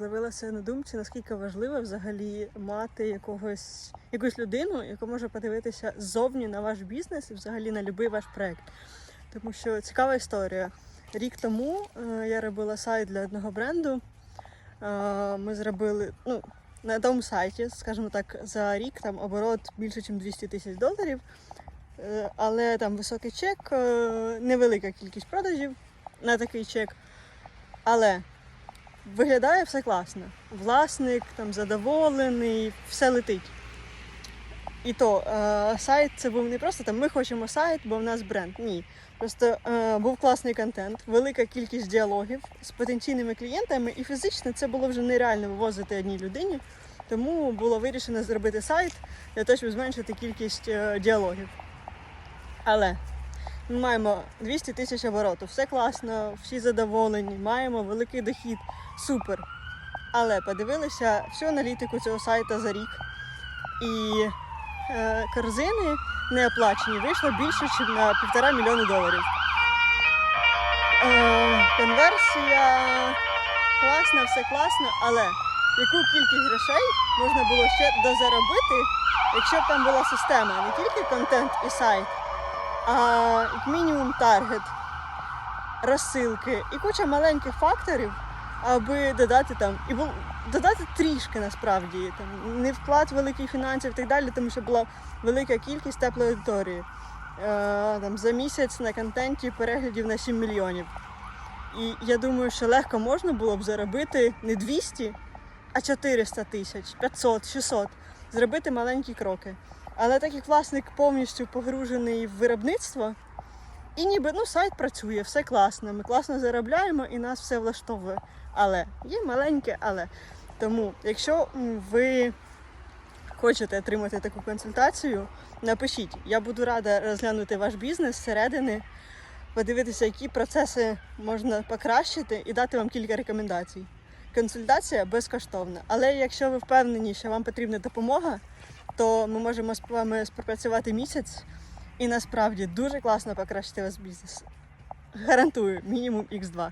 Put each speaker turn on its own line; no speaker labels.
зловилася на думці, наскільки важливо взагалі мати якогось якусь людину, яка може подивитися ззовні на ваш бізнес і взагалі на будь-який ваш проект. Тому що цікава історія. Рік тому е, я робила сайт для одного бренду. Е, ми зробили ну, на тому сайті, скажімо так, за рік там оборот більше, ніж 200 тисяч доларів. Е, але там високий чек, невелика кількість продажів на такий чек. Але виглядає все класно. Власник там задоволений, все летить. І то е, сайт це був не просто там ми хочемо сайт, бо в нас бренд. Ні. Просто е, був класний контент, велика кількість діалогів з потенційними клієнтами, і фізично це було вже нереально вивозити одній людині. Тому було вирішено зробити сайт для того, щоб зменшити кількість е, діалогів. Але ми маємо 200 тисяч обороту, все класно, всі задоволені, маємо великий дохід, супер. Але подивилися всю аналітику цього сайту за рік. І е, корзини не оплачені вийшло більше, ніж на півтора мільйони доларів. Е, конверсія класна, все класно, але яку кількість грошей можна було ще дозаробити, якщо б там була система, не тільки контент і сайт, а мінімум таргет, розсилки і куча маленьких факторів, аби додати там і бу- додати трішки насправді там не вклад великих фінансів і так далі, тому що була велика кількість теплої аудиторії. Е, там за місяць на контенті переглядів на 7 мільйонів. І я думаю, що легко можна було б заробити не 200, а 400 тисяч, 500, 600. Зробити маленькі кроки. Але так як власник повністю погружений в виробництво, і ніби ну, сайт працює, все класно, ми класно заробляємо і нас все влаштовує. Але є маленьке, але. Тому, якщо ви хочете отримати таку консультацію, напишіть. Я буду рада розглянути ваш бізнес зсередини, подивитися, які процеси можна покращити і дати вам кілька рекомендацій. Консультація безкоштовна. Але якщо ви впевнені, що вам потрібна допомога, то ми можемо з вами спропрацювати місяць і насправді дуже класно покращити вас бізнес. Гарантую, мінімум X2.